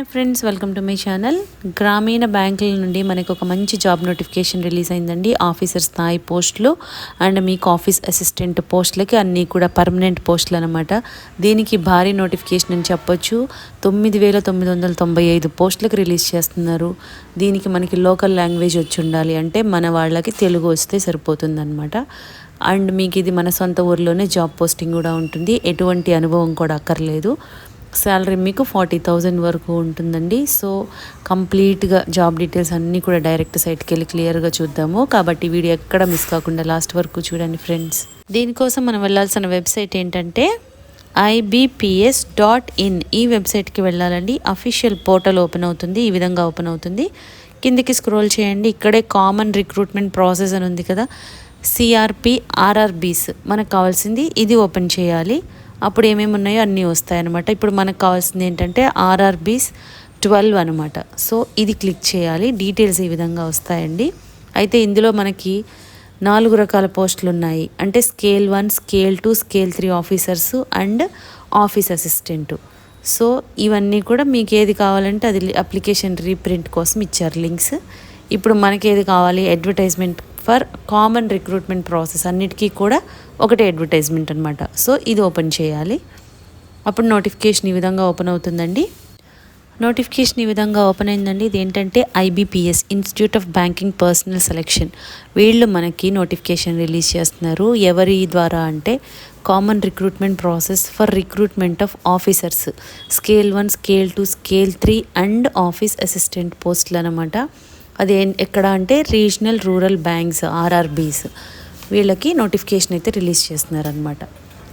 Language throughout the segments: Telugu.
Hi friends welcome to my channel గ్రామీణ బ్యాంకుల నుండి మనకు ఒక మంచి జాబ్ నోటిఫికేషన్ రిలీజ్ అయిందండి. ఆఫీసర్ స్థాయి పోస్టులు అండ్ మీకు ఆఫీస్ అసిస్టెంట్ పోస్టులకి అన్నీ కూడా పర్మనెంట్ పోస్టులు అనమాట దీనికి భారీ నోటిఫికేషన్ అని చెప్పొచ్చు. తొమ్మిది వేల తొమ్మిది వందల తొంభై ఐదు పోస్టులకు రిలీజ్ చేస్తున్నారు. దీనికి మనకి లోకల్ లాంగ్వేజ్ వచ్చి ఉండాలి అంటే మన వాళ్ళకి తెలుగు వస్తే సరిపోతుందన్నమాట. అండ్ మీకు ఇది మన సొంత ఊర్లోనే జాబ్ పోస్టింగ్ కూడా ఉంటుంది. ఎటువంటి అనుభవం కూడా అక్కర్లేదు. శాలరీ మీకు ఫార్టీ థౌజండ్ వరకు ఉంటుందండి. సో కంప్లీట్గా జాబ్ డీటెయిల్స్ అన్నీ కూడా డైరెక్ట్ సైట్కి వెళ్ళి క్లియర్గా చూద్దాము. కాబట్టి వీడియో ఎక్కడ మిస్ కాకుండా లాస్ట్ వరకు చూడండి ఫ్రెండ్స్ దీనికోసం మనం వెళ్ళాల్సిన వెబ్సైట్ ఏంటంటే ఐబిపిఎస్ డాట్ ఇన్ ఈ వెబ్సైట్కి వెళ్ళాలండి. అఫీషియల్ పోర్టల్ ఓపెన్ అవుతుంది. ఈ విధంగా ఓపెన్ అవుతుంది. కిందికి స్క్రోల్ చేయండి. ఇక్కడే కామన్ రిక్రూట్మెంట్ ప్రాసెస్ అని ఉంది కదా. సిఆర్పి ఆర్ఆర్బీస్ మనకు కావాల్సింది. ఇది ఓపెన్ చేయాలి. అప్పుడు ఏమేమి ఉన్నాయో అన్నీ వస్తాయన్నమాట. ఇప్పుడు మనకు కావాల్సింది ఏంటంటే ఆర్ఆర్బీస్ ట్వెల్వ్ అనమాట సో ఇది క్లిక్ చేయాలి. డీటెయిల్స్ ఈ విధంగా వస్తాయండి. అయితే ఇందులో మనకి నాలుగు రకాల పోస్టులు ఉన్నాయి. అంటే scale one scale two scale three officers and office assistant. So ఇవన్నీ కూడా మీకు ఏది కావాలంటే అది అప్లికేషన్ రీప్రింట్ కోసం ఇచ్చారు లింక్స్. ఇప్పుడు మనకి ఏది కావాలి? Advertisement for common recruitment process అన్నిటికీ కూడా ఒకటే అడ్వర్టైజ్మెంట్ అనమాట సో ఇది ఓపెన్ చేయాలి. అప్పుడు నోటిఫికేషన్ ఈ విధంగా ఓపెన్ అవుతుందండి. నోటిఫికేషన్ ఈ విధంగా ఓపెన్ అయిందండి. ఇది ఏంటంటే IBPS institute of banking personnel selection. వీళ్ళు మనకి నోటిఫికేషన్ రిలీజ్ చేస్తున్నారు. ఎవరి ద్వారా అంటే common recruitment process for recruitment of officers. Scale one scale two scale three and office assistant పోస్టులు అనమాట అది ఎక్కడ అంటే రీజనల్ రూరల్ బ్యాంక్స్ ఆర్ఆర్బీస్ వీళ్ళకి నోటిఫికేషన్ అయితే రిలీజ్ చేస్తున్నారనమాట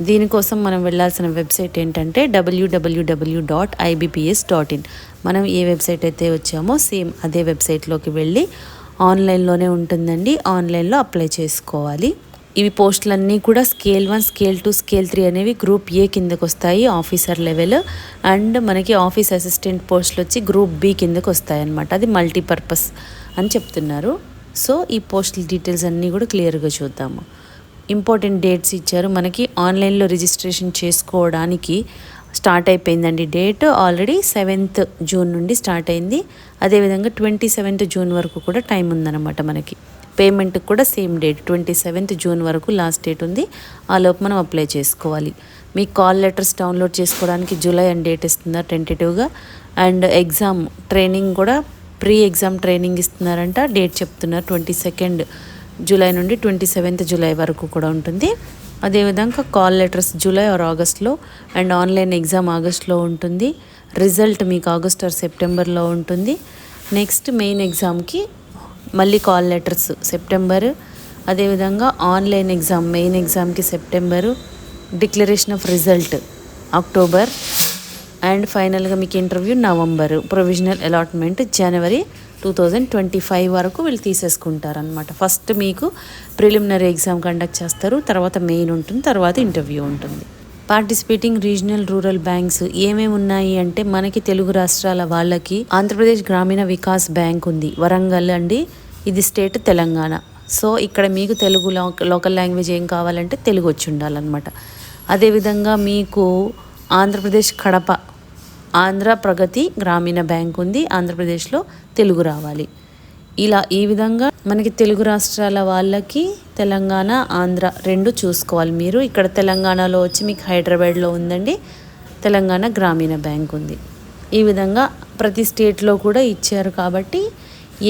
దీనికోసం మనం వెళ్ళాల్సిన వెబ్సైట్ ఏంటంటే WWW dot IBPS dot in. మనం ఏ వెబ్సైట్ అయితే వచ్చామో సేమ్ అదే వెబ్సైట్లోకి వెళ్ళి ఆన్లైన్లోనే ఉంటుందండి. ఆన్లైన్లో అప్లై చేసుకోవాలి. ఇవి పోస్టులన్నీ కూడా scale one scale two scale three అనేవి గ్రూప్ ఏ కిందకు వస్తాయి ఆఫీసర్ లెవెల్. అండ్ మనకి ఆఫీస్ అసిస్టెంట్ పోస్టులు వచ్చి గ్రూప్ బి కిందకు వస్తాయి అనమాట అది మల్టీపర్పస్ అని చెప్తున్నారు. సో ఈ పోస్టుల డీటెయిల్స్ అన్నీ కూడా క్లియర్గా చూద్దాము. ఇంపార్టెంట్ డేట్స్ ఇచ్చారు. మనకి ఆన్లైన్లో రిజిస్ట్రేషన్ చేసుకోవడానికి స్టార్ట్ అయిపోయిందండి డేట్. ఆల్రెడీ సెవెంత్ జూన్ నుండి స్టార్ట్ అయింది. అదేవిధంగా ట్వంటీ సెవెంత్ జూన్ వరకు కూడా టైం ఉందన్నమాట మనకి. పేమెంట్కి కూడా same date twenty seventh June వరకు లాస్ట్ డేట్ ఉంది. ఆ లోపు మనం అప్లై చేసుకోవాలి. మీ కాల్ లెటర్స్ డౌన్లోడ్ చేసుకోవడానికి జూలై అండ్ డేట్ ఇస్తున్నారు టెంటేటివ్గా అండ్ ఎగ్జామ్ ట్రైనింగ్ కూడా ప్రీ ఎగ్జామ్ ట్రైనింగ్ ఇస్తున్నారంట. డేట్ చెప్తున్నారు ట్వంటీ సెకండ్ జూలై నుండి ట్వంటీ సెవెంత్ జూలై వరకు కూడా ఉంటుంది. అదేవిధంగా కాల్ లెటర్స్ జూలై ఆర్ ఆగస్ట్లో అండ్ ఆన్లైన్ ఎగ్జామ్ ఆగస్ట్లో ఉంటుంది. రిజల్ట్ మీకు ఆగస్ట్ ఆర్ సెప్టెంబర్లో ఉంటుంది. నెక్స్ట్ మెయిన్ ఎగ్జామ్కి మళ్ళీ కాల్ లెటర్స్. సెప్టెంబర్ అదేవిధంగా ఆన్లైన్ ఎగ్జామ్ మెయిన్ ఎగ్జామ్కి September declaration of result October and ఫైనల్గా మీకు ఇంటర్వ్యూ నవంబర్ ప్రొవిజనల్ అలాట్మెంట్ జనవరి టూ థౌజండ్ ట్వంటీ ఫైవ్ వరకు వీళ్ళు తీసేసుకుంటారనమాట ఫస్ట్ మీకు ప్రిలిమినరీ ఎగ్జామ్ కండక్ట్ చేస్తారు తర్వాత మెయిన్ ఉంటుంది తర్వాత ఇంటర్వ్యూ ఉంటుంది. పార్టిసిపేటింగ్ రీజనల్ రూరల్ బ్యాంక్స్ ఏమేమి ఉన్నాయి అంటే మనకి తెలుగు రాష్ట్రాల వాళ్ళకి ఆంధ్రప్రదేశ్ గ్రామీణ వికాస్ బ్యాంక్ ఉంది. వరంగల్ అండి ఇది స్టేట్ తెలంగాణ. సో ఇక్కడ మీకు తెలుగు లోకల్ లాంగ్వేజ్ ఏం కావాలంటే తెలుగు వచ్చి ఉండాలన్నమాట. అదేవిధంగా మీకు ఆంధ్రప్రదేశ్ కడప ఆంధ్ర ప్రగతి గ్రామీణ బ్యాంక్ ఉంది ఆంధ్రప్రదేశ్లో తెలుగు రావాలి. ఇలా ఈ విధంగా మనకి తెలుగు రాష్ట్రాల వాళ్ళకి తెలంగాణ ఆంధ్ర రెండు చూసుకోవాలి మీరు. ఇక్కడ తెలంగాణలో వచ్చి మీకు హైదరాబాద్లో ఉందండి తెలంగాణ గ్రామీణ బ్యాంక్ ఉంది. ఈ విధంగా ప్రతి స్టేట్లో కూడా ఇచ్చారు కాబట్టి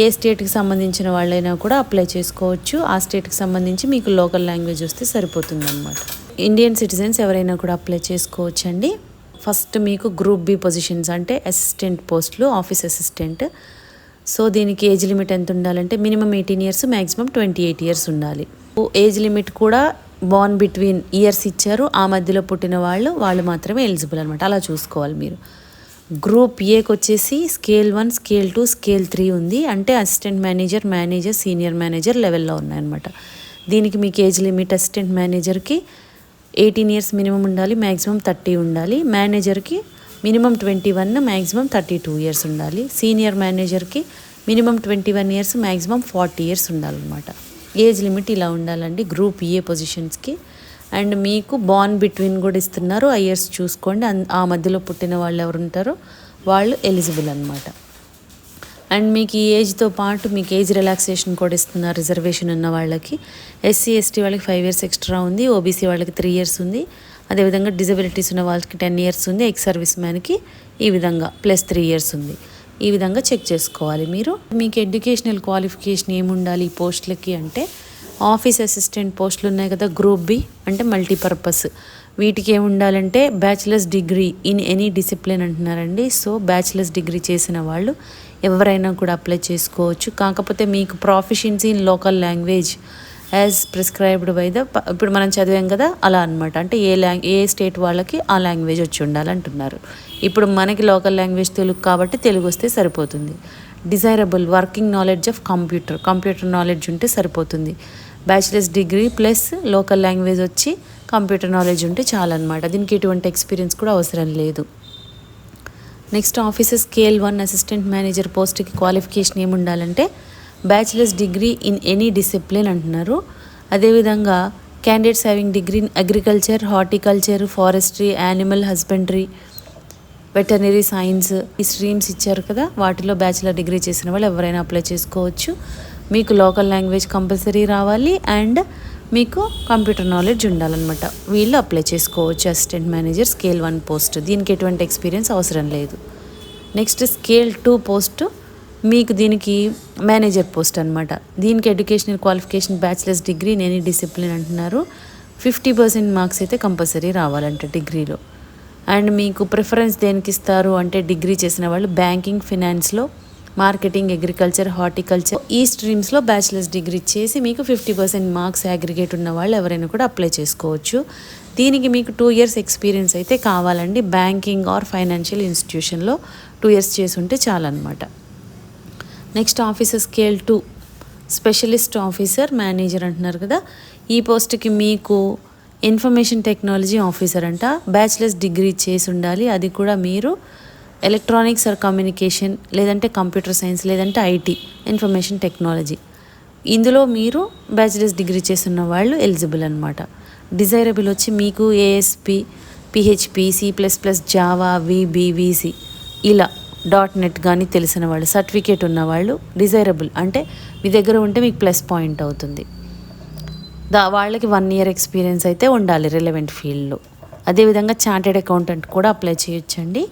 ఏ స్టేట్కి సంబంధించిన వాళ్ళైనా కూడా అప్లై చేసుకోవచ్చు. ఆ స్టేట్కి సంబంధించి మీకు లోకల్ లాంగ్వేజ్ వస్తే సరిపోతుంది అనమాట ఇండియన్ సిటిజన్స్ ఎవరైనా కూడా అప్లై చేసుకోవచ్చండి. ఫస్ట్ మీకు గ్రూప్ బి పొజిషన్స్ అంటే అసిస్టెంట్ పోస్టులు ఆఫీస్ అసిస్టెంట్ సో దీనికి ఏజ్ లిమిట్ ఎంత ఉండాలంటే minimum eighteen years maximum twenty eight years ఉండాలి. ఏజ్ లిమిట్ కూడా బాన్ బిట్వీన్ ఇయర్స్ ఇచ్చారు. ఆ మధ్యలో పుట్టిన వాళ్ళు వాళ్ళు మాత్రమే ఎలిజిబుల్ అనమాట అలా చూసుకోవాలి మీరు. గ్రూప్ ఏకి వచ్చేసి scale one scale two scale three ఉంది. అంటే assistant manager manager senior manager లెవెల్లో ఉన్నాయన్నమాట. దీనికి మీకు ఏజ్ లిమిట్ అసిస్టెంట్ మేనేజర్కి ఎయిటీన్ ఇయర్స్ మినిమం ఉండాలి మ్యాక్సిమం థర్టీ ఉండాలి. మేనేజర్కి minimum twenty one maximum thirty two years ఉండాలి. సీనియర్ మేనేజర్కి minimum twenty one years maximum forty years ఉండాలన్నమాట. ఏజ్ లిమిట్ ఇలా ఉండాలండి గ్రూప్ ఏ పొజిషన్స్కి. అండ్ మీకు బాన్ బిట్వీన్ కూడా ఇస్తున్నారు ఆ ఇయర్స్ చూసుకోండి. ఆ మధ్యలో పుట్టిన వాళ్ళు ఎవరు ఉంటారో వాళ్ళు ఎలిజిబుల్ అనమాట అండ్ మీకు ఈ ఏజ్తో పాటు మీకు ఏజ్ రిలాక్సేషన్ కూడా ఇస్తున్నారు రిజర్వేషన్ ఉన్న వాళ్ళకి. ఎస్సీ ఎస్టీ వాళ్ళకి ఫైవ్ ఇయర్స్ ఎక్స్ట్రా ఉంది ఓబీసీ వాళ్ళకి త్రీ ఇయర్స్ ఉంది. అదేవిధంగా డిజబిలిటీస్ ఉన్న వాళ్ళకి టెన్ ఇయర్స్ ఉంది ఎక్స్ సర్వీస్ మ్యాన్కి ఈ విధంగా ప్లస్ త్రీ ఇయర్స్ ఉంది. ఈ విధంగా చెక్ చేసుకోవాలి మీరు. మీకు ఎడ్యుకేషనల్ క్వాలిఫికేషన్ ఏముండాలి ఈ పోస్టులకి అంటే ఆఫీస్ అసిస్టెంట్ పోస్టులు ఉన్నాయి కదా గ్రూప్ బి అంటే మల్టీపర్పస్. వీటికి ఏముండాలంటే bachelor's degree in any discipline అంటున్నారండి. సో బ్యాచిలర్స్ డిగ్రీ చేసిన వాళ్ళు ఎవరైనా కూడా అప్లై చేసుకోవచ్చు. కాకపోతే మీకు proficiency in local language as prescribed by the ఇప్పుడు మనం చదివాం కదా అలా అనమాట అంటే ఏ లాంగ్ ఏ స్టేట్ వాళ్ళకి ఆ లాంగ్వేజ్ వచ్చి ఉండాలంటున్నారు. ఇప్పుడు మనకి లోకల్ లాంగ్వేజ్ తెలుగు కాబట్టి తెలుగు వస్తే సరిపోతుంది. Desirable working knowledge of computer computer knowledge ఉంటే సరిపోతుంది. Bachelor's degree plus local language వచ్చి కంప్యూటర్ నాలెడ్జ్ ఉంటే చాలన్నమాట. దీనికి ఎటువంటి ఎక్స్పీరియన్స్ కూడా అవసరం లేదు. Next officer scale one assistant manager పోస్ట్కి క్వాలిఫికేషన్ ఏమి ఉండాలంటే bachelor's degree in any discipline అంటున్నారు. అదేవిధంగా candidates having degree in agriculture horticulture forestry animal husbandry veterinary science ఈ స్ట్రీమ్స్ ఇచ్చారు కదా. వాటిలో బ్యాచిలర్ డిగ్రీ చేసిన వాళ్ళు ఎవరైనా అప్లై చేసుకోవచ్చు. మీకు లోకల్ లాంగ్వేజ్ కంపల్సరీ రావాలి అండ్ మీకు కంప్యూటర్ నాలెడ్జ్ ఉండాలన్నమాట. వీళ్ళు అప్లై చేసుకోవచ్చు assistant manager scale one post. దీనికి ఎటువంటి ఎక్స్పీరియన్స్ అవసరం లేదు. నెక్స్ట్ స్కేల్ టూ పోస్ట్ మీకు దీనికి మేనేజర్ పోస్ట్ అనమాట దీనికి ఎడ్యుకేషనల్ క్వాలిఫికేషన్ బ్యాచిలర్స్ డిగ్రీ నేను డిసిప్లిన్ అంటున్నారు. ఫిఫ్టీ పర్సెంట్ మార్క్స్ అయితే కంపల్సరీ రావాలంట డిగ్రీలో. అండ్ మీకు ప్రిఫరెన్స్ దేనికి ఇస్తారు అంటే డిగ్రీ చేసిన వాళ్ళు బ్యాంకింగ్ ఫినాన్స్లో మార్కెటింగ్ అగ్రికల్చర్ హార్టికల్చర్ ఈ స్ట్రీమ్స్లో బ్యాచిలర్స్ డిగ్రీ చేసి మీకు ఫిఫ్టీ పర్సెంట్ మార్క్స్ అగ్రిగేట్ ఉన్న వాళ్ళు ఎవరైనా కూడా అప్లై చేసుకోవచ్చు. దీనికి మీకు టూ ఇయర్స్ ఎక్స్పీరియన్స్ అయితే కావాలండి. బ్యాంకింగ్ ఆర్ ఫైనాన్షియల్ ఇన్స్టిట్యూషన్లో టూ ఇయర్స్ చేసి ఉంటే చాలన్నమాట. Next officer scale two specialist officer manager అంటున్నారు కదా. ఈ పోస్ట్కి మీకు ఇన్ఫర్మేషన్ టెక్నాలజీ ఆఫీసర్ అంట. బ్యాచిలర్స్ డిగ్రీ చేసి ఉండాలి. అది కూడా మీరు ఎలక్ట్రానిక్స్ ఆర్ కమ్యూనికేషన్ లేదంటే కంప్యూటర్ సైన్స్ లేదంటే ఐటీ ఇన్ఫర్మేషన్ టెక్నాలజీ. ఇందులో మీరు బ్యాచిలర్స్ డిగ్రీ చేస్తున్న వాళ్ళు ఎలిజిబుల్ అనమాట డిజైరబుల్ వచ్చి మీకు ASP PHP C plus plus Java VB VC ఇలా. డాట్ నెట్ కానీ తెలిసిన వాళ్ళు సర్టిఫికేట్ ఉన్నవాళ్ళు డిజైరబుల్ అంటే మీ దగ్గర ఉంటే మీకు ప్లస్ పాయింట్ అవుతుంది. దా వాళ్ళకి వన్ ఇయర్ ఎక్స్పీరియన్స్ అయితే ఉండాలి రిలవెంట్ ఫీల్డ్లో అదేవిధంగా చార్టెడ్ అకౌంటెంట్ కూడా అప్లై చేయొచ్చండి.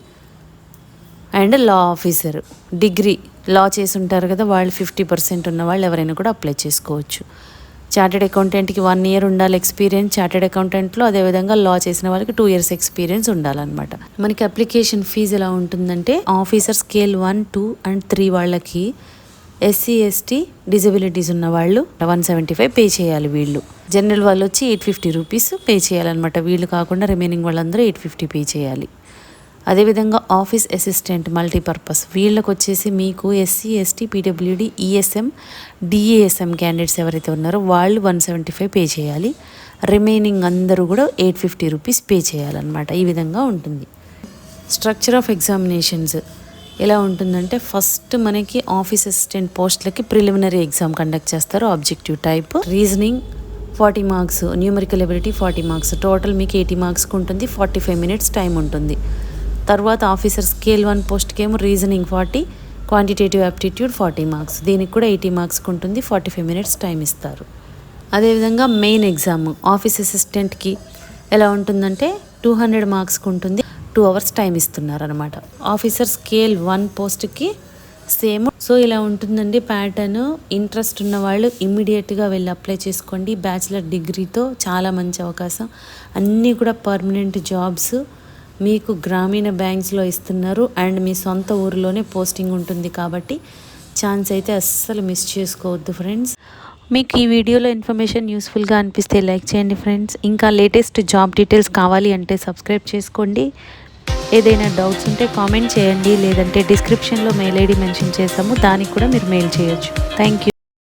And law officer degree law చేసి ఉంటారు కదా వాళ్ళు ఫిఫ్టీ పర్సెంట్ ఉన్న వాళ్ళు ఎవరైనా కూడా అప్లై చేసుకోవచ్చు. చార్టెడ్ అకౌంటెంట్కి వన్ ఇయర్ ఉండాలి ఎక్స్పీరియన్స్ చార్టెడ్ అకౌంటెంట్లో అదేవిధంగా లా చేసిన వాళ్ళకి టూ ఇయర్స్ ఎక్స్పీరియన్స్ ఉండాలన్నమాట. మనకి అప్లికేషన్ ఫీజు ఎలా ఉంటుందంటే officer scale one two and three వాళ్ళకి ఎస్సీ ఎస్టీ డిజబిలిటీస్ ఉన్న వాళ్ళు వన్ సెవెంటీ ఫైవ్ పే చేయాలి వీళ్ళు. జనరల్ వాళ్ళు వచ్చి ఎయిట్ ఫిఫ్టీ రూపీస్ పే చేయాలన్నమాట. వీళ్ళు కాకుండా రిమైనింగ్ వాళ్ళందరూ ఎయిట్ ఫిఫ్టీ పే చేయాలి. అదేవిధంగా ఆఫీస్ అసిస్టెంట్ మల్టీపర్పస్. వీళ్ళకి వచ్చేసి మీకు SC ST PWD ESM DASM candidates ఎవరైతే ఉన్నారో వాళ్ళు వన్ సెవెంటీ ఫైవ్ పే చేయాలి. రిమైనింగ్ అందరూ కూడా ఎయిట్ ఫిఫ్టీ రూపీస్ పే చేయాలన్నమాట. ఈ విధంగా ఉంటుంది. స్ట్రక్చర్ ఆఫ్ ఎగ్జామినేషన్స్ ఎలా ఉంటుందంటే ఫస్ట్ మనకి ఆఫీస్ అసిస్టెంట్ పోస్ట్లకి ప్రిలిమినరీ ఎగ్జామ్ కండక్ట్ చేస్తారు. Objective type reasoning forty marks numerical ability forty marks total మీకు ఎయిటీ మార్క్స్కి ఉంటుంది. ఫార్టీ ఫైవ్ మినిట్స్ టైం ఉంటుంది. తర్వాత ఆఫీసర్ స్కేల్ వన్ పోస్ట్కి ఏమో reasoning forty quantitative aptitude forty marks. దీనికి కూడా ఎయిటీ మార్క్స్కి ఉంటుంది ఫార్టీ ఫైవ్ మినిట్స్ టైం ఇస్తారు. అదేవిధంగా మెయిన్ ఎగ్జామ్ ఆఫీస్ అసిస్టెంట్కి ఎలా ఉంటుందంటే టూ హండ్రెడ్ మార్క్స్కి ఉంటుంది టూ అవర్స్ టైం ఇస్తున్నారు అనమాట ఆఫీసర్ స్కేల్ వన్ పోస్ట్కి సేమ్. సో ఇలా ఉంటుందండి ప్యాటర్న్. ఇంట్రెస్ట్ ఉన్న వాళ్ళు ఇమ్మీడియట్గా వెళ్ళి అప్లై చేసుకోండి. బ్యాచిలర్ డిగ్రీతో చాలా మంచి అవకాశం. అన్నీ కూడా పర్మనెంట్ జాబ్స్ మీకు గ్రామీణ బ్యాంక్స్లో ఇస్తున్నారు అండ్ మీ సొంత ఊరిలోనే పోస్టింగ్ ఉంటుంది కాబట్టి ఛాన్స్ అయితే అస్సలు మిస్ చేసుకోవద్దు ఫ్రెండ్స్. మీకు ఈ వీడియోలో ఇన్ఫర్మేషన్ యూస్ఫుల్గా అనిపిస్తే లైక్ చేయండి ఫ్రెండ్స్. ఇంకా లేటెస్ట్ జాబ్ డీటెయిల్స్ కావాలి అంటే సబ్స్క్రైబ్ చేసుకోండి. ఏదైనా డౌట్స్ ఉంటే కామెంట్ చేయండి. లేదంటే డిస్క్రిప్షన్లో మెయిల్ ఐడి మెన్షన్ చేస్తాము. దానికి కూడా మీరు మెయిల్ చేయొచ్చు. Thank you.